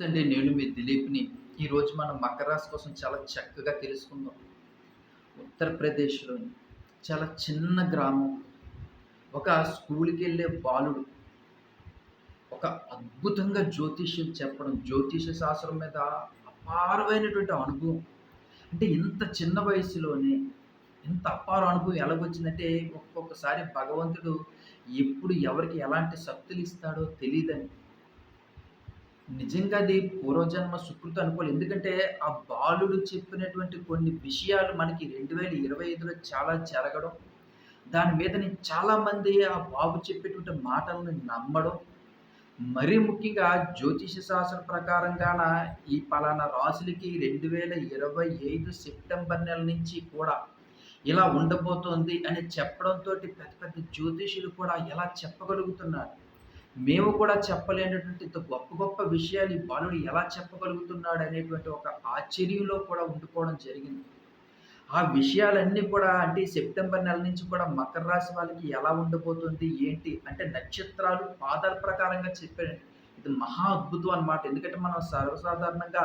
నమస్తే అండి నేను మీ దిలీప్ని. ఈరోజు మనం మకర రాశి కోసం చాలా చక్కగా తెలుసుకుందాం. ఉత్తరప్రదేశ్లోని చాలా చిన్న గ్రామం. ఒక స్కూల్కి వెళ్ళే బాలుడు. ఒక అద్భుతంగా జ్యోతిష్యం చెప్పడం జ్యోతిష శాస్త్రం మీద అపారమైనటువంటి అనుభవం. అంటే ఇంత చిన్న వయసులోనే ఇంత అపార అనుభవం ఎలాగొచ్చిందంటే ఒక్కొక్కసారి భగవంతుడు ఎప్పుడు ఎవరికి ఎలాంటి శక్తులు ఇస్తాడో తెలియదని నిజంగా అది పూర్వజన్మ సుకృతి అనుకోవాలి. ఎందుకంటే ఆ బాలుడు చెప్పినటువంటి కొన్ని విషయాలు మనకి రెండు వేల ఇరవై ఐదులో చాలా జరగడం దాని మీద నేను చాలామంది ఆ బాబు చెప్పేటువంటి మాటలను నమ్మడం మరీ ముఖ్యంగా జ్యోతిష శాస్త్రం ప్రకారంగాన ఈ పలానా రాసులకి రెండు వేల ఇరవై ఐదు సెప్టెంబర్ నెల నుంచి కూడా ఇలా ఉండబోతోంది అని చెప్పడంతో పెద్ద పెద్ద జ్యోతిషులు కూడా ఎలా చెప్పగలుగుతున్నారు? మేము కూడా చెప్పలేనటువంటి ఇంత గొప్ప గొప్ప విషయాలు ఈ బాలుడు ఎలా చెప్పగలుగుతున్నాడు అనేటువంటి ఒక ఆశ్చర్యంలో కూడా ఉండిపోవడం జరిగింది. ఆ విషయాలన్నీ కూడా అంటే సెప్టెంబర్ నెల నుంచి కూడా మకర రాశి వాళ్ళకి ఎలా ఉండబోతుంది ఏంటి అంటే నక్షత్రాలు పాదాల ప్రకారంగా చెప్పాడు ఇది మహా అద్భుతం అనమాట ఎందుకంటే మనం సర్వసాధారణంగా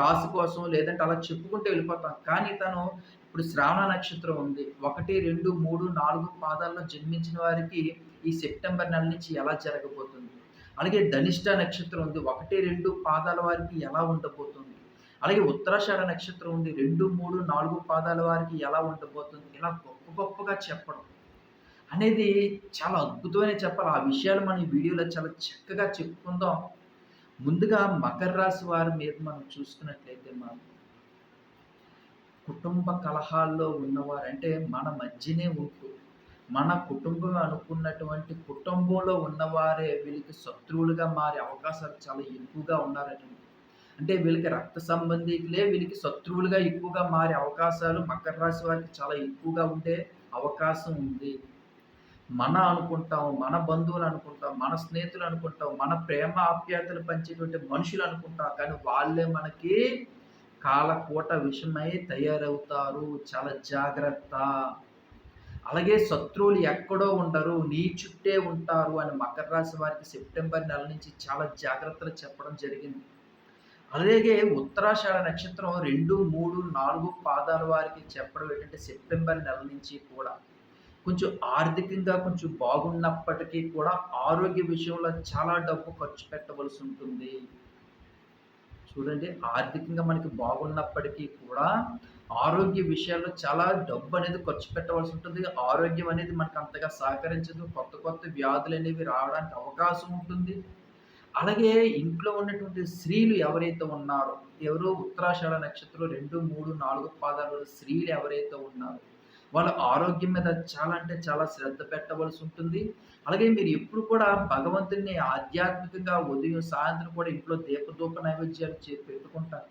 రాశి కోసం లేదంటే అలా చెప్పుకుంటూ వెళ్ళిపోతాం. కానీ తను ఇప్పుడు శ్రావణ నక్షత్రం ఉంది. ఒకటి రెండు మూడు నాలుగు పాదాల్లో జన్మించిన వారికి ఈ సెప్టెంబర్ నెల నుంచి ఎలా జరగబోతుంది? అలాగే ధనిష్ట నక్షత్రం ఉంది. ఒకటి రెండు పాదాల వారికి ఎలా ఉండబోతుంది? అలాగే ఉత్తరాషాఢ నక్షత్రం ఉంది. రెండు మూడు నాలుగు పాదాల వారికి ఎలా ఉండబోతుంది? ఇలా గొప్ప గొప్పగా చెప్పడం అనేది చాలా అద్భుతమైన చెప్పాలి. ఆ విషయాలు మన ఈ వీడియోలో చాలా చక్కగా చెప్పుకుందాం. ముందుగా మకర రాశి వారి మీద మనం చూసుకున్నట్లయితే మనం కుటుంబ కలహాల్లో ఉన్నవారు అంటే మన మధ్యనే ఉంటూ మన కుటుంబం అనుకున్నటువంటి కుటుంబంలో ఉన్నవారే వీళ్ళకి శత్రువులుగా మారే అవకాశాలు చాలా ఎక్కువగా ఉన్నారటండి. అంటే వీళ్ళకి రక్త సంబంధికులే వీళ్ళకి శత్రువులుగా ఎక్కువగా మారే అవకాశాలు మకర రాశి వారికి చాలా ఎక్కువగా ఉండే అవకాశం ఉంది. మన అనుకుంటాం మన బంధువులు అనుకుంటాం మన స్నేహితులు అనుకుంటాం మన ప్రేమ ఆప్యాయతలు పంచేటువంటి మనుషులు అనుకుంటాం. కానీ వాళ్ళే మనకి కాలకూట విషమై తయారవుతారు. చాలా జాగ్రత్త. అలాగే శత్రువులు ఎక్కడో ఉండరు నీ చుట్టే ఉంటారు అని మకర రాశి వారికి సెప్టెంబర్ నెల నుంచి చాలా జాగ్రత్తలు చెప్పడం జరిగింది. అలాగే ఉత్తరాషాఢ నక్షత్రం రెండు మూడు నాలుగు పాదాల వారికి చెప్పడం ఏంటంటే సెప్టెంబర్ నెల నుంచి కూడా కొంచెం ఆర్థికంగా కొంచెం బాగున్నప్పటికీ కూడా ఆరోగ్య విషయంలో చాలా డబ్బు ఖర్చు పెట్టవలసి ఉంటుంది. చూడండి ఆర్థికంగా మనకి బాగున్నప్పటికీ కూడా ఆరోగ్య విషయాల్లో చాలా డబ్బు అనేది ఖర్చు పెట్టవలసి ఉంటుంది. ఆరోగ్యం అనేది మనకు అంతగా సహకరించదు. కొత్త కొత్త వ్యాధులు అనేవి రావడానికి అవకాశం ఉంటుంది. అలాగే ఇంట్లో ఉన్నటువంటి స్త్రీలు ఎవరైతే ఉన్నారో ఎవరో ఉత్తరాషాఢ నక్షత్రం రెండు మూడు నాలుగు పాదాలు స్త్రీలు ఎవరైతే ఉన్నారో వాళ్ళ ఆరోగ్యం మీద చాలా అంటే చాలా శ్రద్ధ పెట్టవలసి ఉంటుంది. అలాగే మీరు ఎప్పుడు కూడా భగవంతుని ఆధ్యాత్మికంగా ఉదయం సాయంత్రం కూడా ఇంట్లో దీపదూప నైవేద్యాలు చే పెట్టుకుంటారు.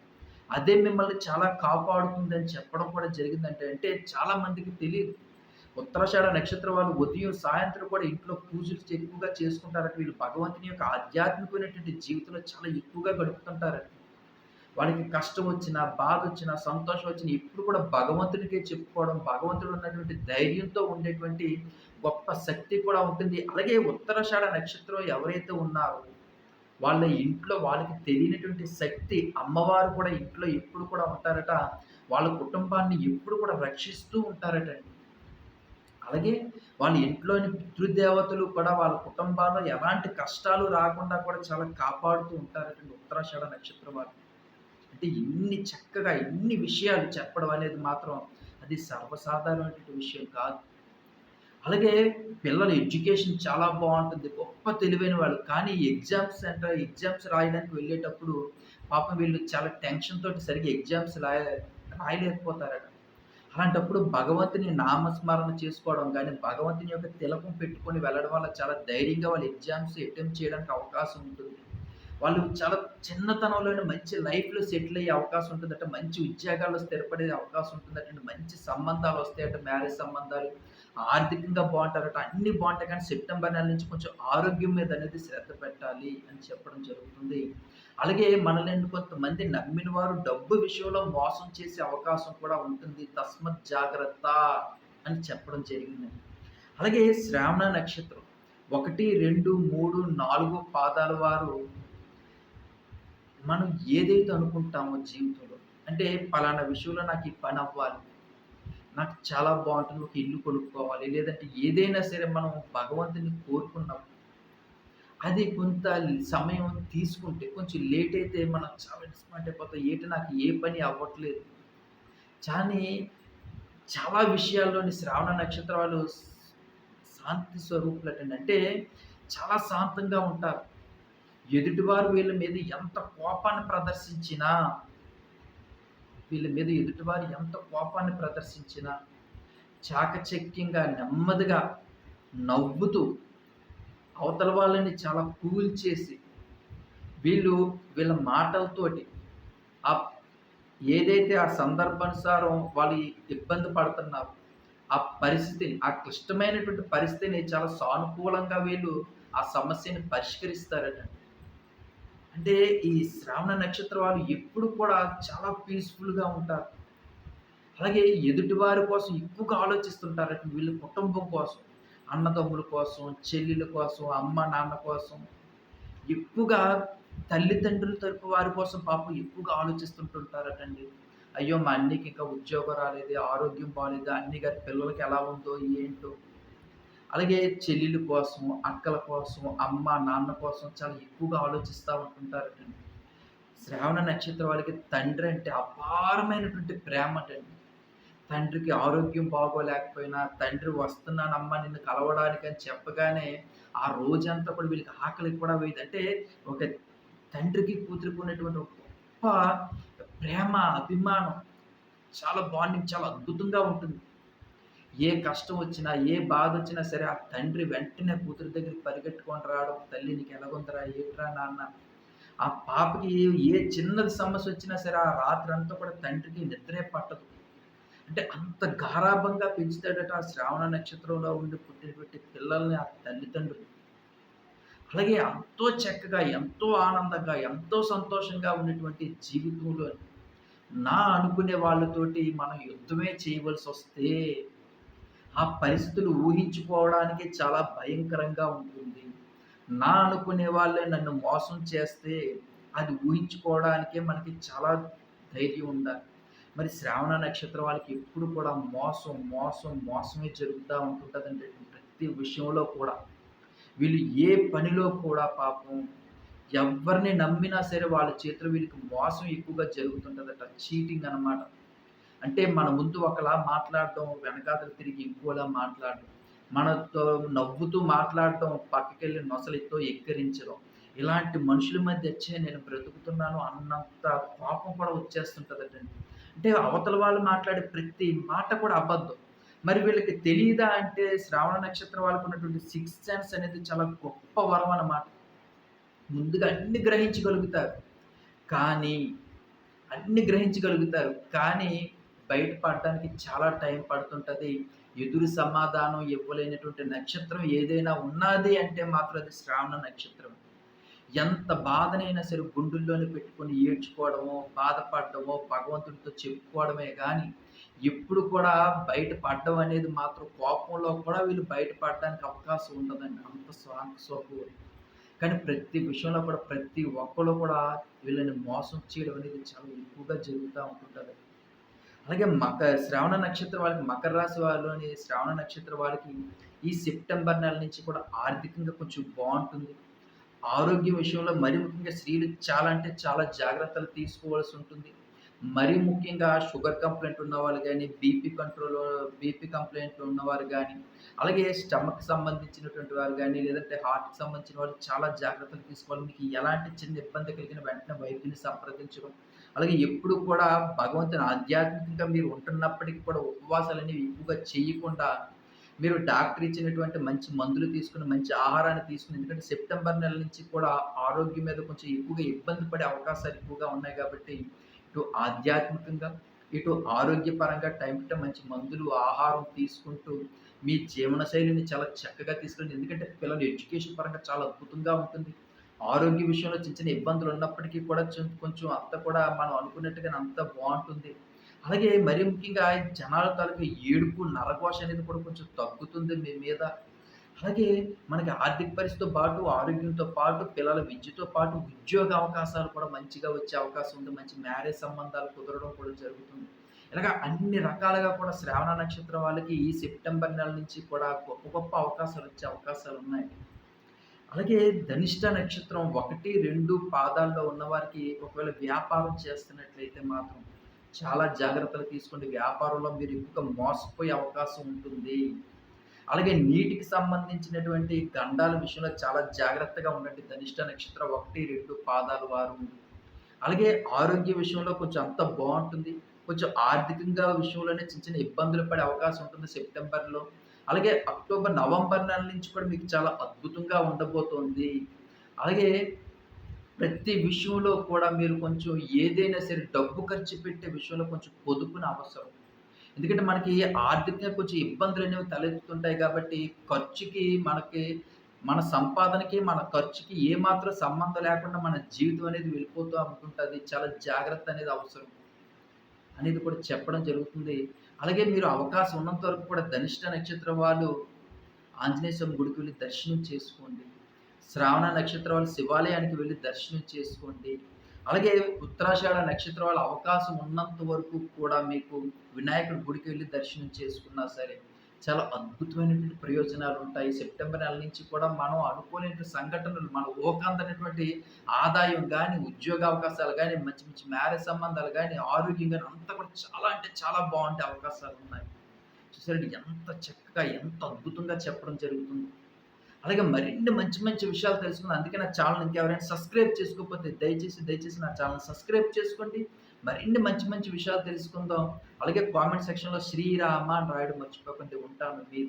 అదే మిమ్మల్ని చాలా కాపాడుతుందని చెప్పడం కూడా జరిగిందంటే అంటే చాలా మందికి తెలియదు. ఉత్తరాషాఢ నక్షత్రం వాళ్ళు ఉదయం సాయంత్రం కూడా ఇంట్లో పూజలు ఎక్కువగా చేసుకుంటారట వీళ్ళు భగవంతుని యొక్క ఆధ్యాత్మికమైనటువంటి జీవితంలో చాలా ఎక్కువగా గడుపుతుంటారట వాళ్ళకి కష్టం వచ్చినా బాధ వచ్చినా సంతోషం వచ్చినా ఎప్పుడు కూడా భగవంతునికే చెప్పుకోవడం భగవంతుడు ఉన్నటువంటి ధైర్యంతో ఉండేటువంటి గొప్ప శక్తి కూడా ఉంటుంది. అలాగే ఉత్తరాషాఢ నక్షత్రం ఎవరైతే ఉన్నారో వాళ్ళ ఇంట్లో వాళ్ళకి తెలియనటువంటి శక్తి అమ్మవారు కూడా ఇంట్లో ఎప్పుడు కూడా ఉంటారట. వాళ్ళ కుటుంబాన్ని ఎప్పుడు కూడా రక్షిస్తూ ఉంటారట అలాగే వాళ్ళ ఇంట్లోని పితృదేవతలు కూడా వాళ్ళ కుటుంబాల్లో ఎలాంటి కష్టాలు రాకుండా కూడా చాలా కాపాడుతూ ఉంటారటండి ఉత్తరాషాఢ నక్షత్రం వారు అంటే ఇన్ని చక్కగా ఇన్ని విషయాలు చెప్పడం అనేది మాత్రం అది సర్వసాధారణమైనటువంటి విషయం కాదు. అలాగే పిల్లల ఎడ్యుకేషన్ చాలా బాగుంటుంది గొప్ప తెలివైన వాళ్ళు. కానీ ఎగ్జామ్స్ సెంటర్ ఎగ్జామ్స్ రాయడానికి వెళ్ళేటప్పుడు పాపం వీళ్ళు చాలా టెన్షన్ తోటి సరిగ్గా ఎగ్జామ్స్ రాయ రాయలేకపోతారట. అలాంటప్పుడు భగవంతుని నామస్మరణ చేసుకోవడం కానీ భగవంతుని యొక్క తిలకం పెట్టుకొని వెళ్ళడం వల్ల చాలా ధైర్యంగా వాళ్ళు ఎగ్జామ్స్ అటెంప్ట్ చేయడానికి అవకాశం ఉంటుంది. వాళ్ళు చాలా చిన్నతనంలోనే మంచి లైఫ్లో సెటిల్ అయ్యే అవకాశం ఉంటుందట మంచి ఉద్యోగాల్లో స్థిరపడే అవకాశం ఉంటుందట మంచి సంబంధాలు వస్తాయట మ్యారేజ్ సంబంధాలు ఆర్థికంగా బాగుంటారట అన్ని బాగుంటాయి కానీ సెప్టెంబర్ నెల నుంచి కొంచెం ఆరోగ్యం మీద అనేది శ్రద్ధ పెట్టాలి అని చెప్పడం జరుగుతుంది. అలాగే మనల్ని కొంతమంది నమ్మిన వారు డబ్బు విషయంలో మోసం చేసే అవకాశం కూడా ఉంటుంది. తస్మత్ జాగ్రత్త అని చెప్పడం జరిగింది. అలాగే శ్రావణ నక్షత్రం ఒకటి రెండు మూడు నాలుగు పాదాల వారు మనం ఏదైతే అనుకుంటామో జీవితంలో అంటే పలానా విషయంలో నాకు ఈ పని అవ్వాలి. నాకు చాలా బాగుంటుంది ఒక ఇల్లు కొనుక్కోవాలి. లేదంటే ఏదైనా సరే మనం భగవంతుని కోరుకున్నప్పుడు అది కొంత సమయం తీసుకుంటే కొంచెం లేట్ అయితే మనం చాలా డిస్పాయింట్ అయిపోతాం. ఏంటి నాకు ఏ పని అవ్వట్లేదు. కానీ చాలా విషయాల్లోని శ్రావణ నక్షత్రాలు శాంతి స్వరూపులు అంటే చాలా శాంతంగా ఉంటారు. ఎదుటివారు వీళ్ళ మీద ఎంత కోపాన్ని ప్రదర్శించినా, వీళ్ళ మీద ఎదుటివారు ఎంత కోపాన్ని ప్రదర్శించినా, చాకచక్యంగా, నెమ్మదిగా, నవ్వుతూ, అవతల వాళ్ళని చాలా కూల్ చేసి, వీళ్ళు వీళ్ళ మాటలతోటి ఆ ఏదైతే ఆ సందర్భానుసారం వాళ్ళు ఇబ్బంది పడుతున్నారో, ఆ పరిస్థితిని, ఆ క్లిష్టమైనటువంటి పరిస్థితిని చాలా సానుకూలంగా వీళ్ళు ఆ సమస్యని పరిష్కరిస్తారట. అంటే ఈ శ్రావణ నక్షత్రం వాళ్ళు ఎప్పుడు కూడా చాలా పీస్‌ఫుల్‌గా ఉంటారు. అలాగే ఎదుటివారి కోసం ఎక్కువగా ఆలోచిస్తుంటారు వీళ్ళ కుటుంబం కోసం, అన్నదమ్ముల కోసం, చెల్లెల కోసం, అమ్మ, నాన్న కోసం ఎక్కువగా తల్లిదండ్రుల తరపు వారి కోసం పాపం ఎక్కువగా ఆలోచిస్తుంటుంటారటండి. అయ్యో! మా అన్నికి ఇంకా ఉద్యోగం రాలేదు ఆరోగ్యం బాలేదు, అన్ని గారి పిల్లలకి ఎలా ఉందో ఏంటో. అలాగే చెల్లెల కోసం, అక్కల కోసం, అమ్మ, నాన్న కోసం చాలా ఎక్కువగా ఆలోచిస్తూ ఉంటుంటారటండి. శ్రావణ నక్షత్రం వాళ్ళకి తండ్రి అంటే అపారమైనటువంటి ప్రేమ అండి తండ్రికి ఆరోగ్యం బాగోలేకపోయినా, తండ్రి వస్తున్నానమ్మా నిన్ను కలవడానికి అని చెప్పగానే, ఆ రోజంతా కూడా వీళ్ళకి ఆకలికి కూడా వేయదు. అంటే ఒక తండ్రికి, కూతురికి ఉన్నటువంటి ఒక గొప్ప ప్రేమ, అభిమానం చాలా బాండింగ్ చాలా అద్భుతంగా ఉంటుంది. ఏ కష్టం వచ్చినా, ఏ బాధ వచ్చినా సరే ఆ తండ్రి వెంటనే కూతురు దగ్గరికి పరిగెట్టుకొని రావడం, "తల్లి నీకెలాగుందిరా? ఏట్రా నాన్న?" ఆ పాపకి ఏ చిన్నది సమస్య వచ్చినా సరే ఆ రాత్రంతా కూడా తండ్రికి నిద్రే పట్టదు. అంటే అంత గారాభంగా పెంచుతాడట ఆ శ్రావణ నక్షత్రంలో ఉండి పుట్టినటువంటి పిల్లల్ని ఆ తల్లిదండ్రులు. అలాగే ఎంతో చక్కగా, ఎంతో ఆనందంగా, ఎంతో సంతోషంగా ఉన్నటువంటి జీవితంలో నా అనుకునే వాళ్ళతోటి మనం యుద్ధమే చేయవలసి వస్తే ఆ పరిస్థితులు ఊహించుకోవడానికే చాలా భయంకరంగా ఉంటుంది. నా అనుకునే వాళ్ళే నన్ను మోసం చేస్తే, అది ఊహించుకోవడానికే మనకి చాలా ధైర్యం ఉండాలి. మరి శ్రావణ నక్షత్రం వాళ్ళకి ఎప్పుడు కూడా మోసం, మోసం, మోసమే జరుగుతూ ఉంటుంటదండి ప్రతి విషయంలో కూడా. వీళ్ళు ఏ పనిలో కూడా పాపం ఎవ్వరిని నమ్మినా సరే వాళ్ళ చేతిలో వీళ్ళకి మోసం ఎక్కువగా జరుగుతుంటుందట చీటింగ్ అనమాట. అంటే మన ముందు ఒకలా మాట్లాడడం, వెనకాతలు తిరిగి ఇంకోలా మాట్లాడడం. మనతో నవ్వుతూ మాట్లాడటం పక్కకెళ్ళి నొసలితో ఎక్కిరించడం. ఇలాంటి మనుషుల మధ్య వచ్చే నేను బ్రతుకుతున్నాను అన్నంత కోపం కూడా వచ్చేస్తుంటుంది అంటే అవతల వాళ్ళు మాట్లాడే ప్రతి మాట కూడా అబద్ధం. మరి వీళ్ళకి తెలియదా అంటే శ్రావణ నక్షత్రం వాళ్ళకున్నటువంటి సిక్స్ సెన్స్ అనేది చాలా గొప్ప వరం అన్నమాట. ముందుగా అన్ని గ్రహించగలుగుతారు. కానీ అన్ని గ్రహించగలుగుతారు. కానీ బయట పడడానికి చాలా టైం పడుతుంటుంది ఎదురు సమాధానం ఇవ్వలేనటువంటి నక్షత్రం ఏదైనా ఉన్నాది అంటే మాత్రం అది శ్రావణ నక్షత్రం. ఎంత బాధనైనా సరే గుండెల్లోనే పెట్టుకొని ఏడ్చుకోవడమో, బాధపడడమో, భగవంతుడితో చెప్పుకోవడమే కానీ ఎప్పుడు కూడా బయటపడడం అనేది మాత్రం కోపంలో కూడా వీళ్ళు బయట పడడానికి అవకాశం ఉండదండి. అంత శాంత కానీ ప్రతి విషయంలో కూడా ప్రతి ఒక్కరు కూడా వీళ్ళని మోసం చేయడం అనేది చాలా ఎక్కువగా జరుగుతూ ఉంటుంటుంది అలాగే మక శ్రావణ నక్షత్రం వాళ్ళకి మకర రాశి వాళ్ళని శ్రావణ నక్షత్రం వాళ్ళకి ఈ సెప్టెంబర్ నెల నుంచి కూడా ఆర్థికంగా కొంచెం బాగుంటుంది ఆరోగ్యం విషయంలో మరి ముఖ్యంగా స్త్రీలు చాలా అంటే చాలా జాగ్రత్తలు తీసుకోవాల్సి ఉంటుంది. మరీ ముఖ్యంగా షుగర్ కంప్లైంట్ ఉన్నవాళ్ళు కానీ బీపీ కంట్రోల్ బీపీ కంప్లైంట్ ఉన్నవారు కానీ అలాగే స్టమక్ సంబంధించినటువంటి వారు కానీ లేదంటే హార్ట్‌కి సంబంధించిన వాళ్ళు చాలా జాగ్రత్తలు తీసుకోవాలి. మీకు ఎలాంటి చిన్న ఇబ్బంది కలిగిన వెంటనే వైద్యుని సంప్రదించడం. అలాగే ఎప్పుడు కూడా భగవంతుని ఆధ్యాత్మికంగా మీరు ఉంటున్నప్పటికీ కూడా ఉపవాసాలనేవి ఎక్కువగా చేయకుండా, మీరు డాక్టర్ ఇచ్చినటువంటి మంచి మందులు తీసుకుని మంచి ఆహారాన్ని తీసుకుని ఎందుకంటే సెప్టెంబర్ నెల నుంచి కూడా ఆరోగ్యం మీద కొంచెం ఎక్కువగా ఇబ్బంది పడే అవకాశాలు ఎక్కువగా ఉన్నాయి కాబట్టి, ఇటు ఆధ్యాత్మికంగా, ఇటు ఆరోగ్యపరంగా టైం టు మంచి మందులు, ఆహారం తీసుకుంటూ, మీ జీవనశైలిని చాలా చక్కగా తీసుకెళ్ళండి. ఎందుకంటే పిల్లల ఎడ్యుకేషన్ పరంగా చాలా అద్భుతంగా ఉంటుంది. ఆరోగ్య విషయంలో చిన్న చిన్న ఇబ్బందులు ఉన్నప్పటికీ కూడా కొంచెం అంత కూడా మనం అనుకున్నట్టుగా అంత బాగుంటుంది అలాగే మరి ముఖ్యంగా జనాల తాలూకా ఏడుపు, నరఘోష అనేది కూడా కొంచెం తగ్గుతుంది మీ మీద. అలాగే మనకి ఆర్థిక పరిస్థితితో పాటు, ఆరోగ్యంతో పాటు, పిల్లల విద్యతో పాటు, ఉద్యోగ అవకాశాలు కూడా మంచిగా వచ్చే అవకాశం ఉంది. మంచి మ్యారేజ్ సంబంధాలు కుదరడం కూడా జరుగుతుంది. ఇలాగ అన్ని రకాలుగా కూడా శ్రావణ నక్షత్రం వాళ్ళకి ఈ సెప్టెంబర్ నెల నుంచి కూడా గొప్ప గొప్ప అవకాశాలు వచ్చే అవకాశాలు ఉన్నాయి అలాగే ధనిష్ట నక్షత్రం 1, 2 పాదాల్లో ఉన్నవారికి ఒకవేళ వ్యాపారం చేస్తున్నట్లయితే మాత్రం చాలా జాగ్రత్తలు తీసుకోండి. వ్యాపారంలో మీరు ఇంకా మోసపోయే అవకాశం ఉంటుంది. అలాగే నీటికి సంబంధించినటువంటి గండాల విషయంలో చాలా జాగ్రత్తగా ఉండండి. ధనిష్ట నక్షత్రం ఒకటి రెండు పాదాలు వారు. అలాగే ఆరోగ్య విషయంలో కొంచెం అంత బాగుంటుంది కొంచెం ఆర్థికంగా విషయంలోనే చిన్న చిన్న ఇబ్బందులు పడే అవకాశం ఉంటుంది సెప్టెంబర్‌లో. అలాగే అక్టోబర్, నవంబర్ నెల నుంచి కూడా మీకు చాలా అద్భుతంగా ఉండబోతోంది. అలాగే ప్రతి విషయంలో కూడా మీరు కొంచెం ఏదైనా సరే డబ్బు ఖర్చు పెట్టే విషయంలో కొంచెం పొదుపుని అవసరం. ఎందుకంటే మనకి ఆర్థికంగా కొంచెం ఇబ్బందులు అనేవి తలెత్తుతుంటాయి కాబట్టి ఖర్చుకి మనకి మన సంపాదనకి, మన ఖర్చుకి ఏమాత్రం సంబంధం లేకుండా మన జీవితం అనేది వెళ్ళిపోతూ అనుకుంటుంది చాలా జాగ్రత్త అనేది అవసరం. అనేది కూడా చెప్పడం జరుగుతుంది. అలాగే మీరు అవకాశం ఉన్నంత వరకు కూడా ధనిష్ట నక్షత్రం వాళ్ళు ఆంజనేయ స్వామి గుడికి వెళ్ళి దర్శనం చేసుకోండి. శ్రావణ నక్షత్రం వాళ్ళు శివాలయానికి వెళ్ళి దర్శనం చేసుకోండి. అలాగే ఉత్తరాషాఢ నక్షత్రం వాళ్ళ అవకాశం ఉన్నంత వరకు కూడా మీకు వినాయకుడి గుడికి వెళ్ళి దర్శనం చేసుకున్నా సరే, చాలా అద్భుతమైనటువంటి ప్రయోజనాలు ఉంటాయి సెప్టెంబర్ నెల నుంచి కూడా మనం అనుకోలేని సంఘటనలు మన ఊహకందనటువంటి ఆదాయం కానీ ఉద్యోగ అవకాశాలు కానీ మంచి మంచి మ్యారేజ్ సంబంధాలు కానీ ఆరోగ్యం కానీ అంతా కూడా చాలా అంటే చాలా బాగుంటాయి అవకాశాలు ఉన్నాయి చూసారండి ఎంత చక్కగా, ఎంత అద్భుతంగా చెప్పడం జరుగుతుంది అలాగే మరిన్ని మంచి మంచి విషయాలు తెలుసుకుందాం. అందుకే నా ఛానల్ ఇంకెవరైనా సబ్స్క్రైబ్ చేసుకోకపోతే దయచేసి, దయచేసి నా ఛానల్ సబ్స్క్రైబ్ చేసుకోండి. మరిన్ని మంచి మంచి విషయాలు తెలుసుకుందాం. అలాగే కామెంట్ సెక్షన్‌లో శ్రీరామ అని రాయడం మర్చిపోకుండా. ఉంటాను. మీ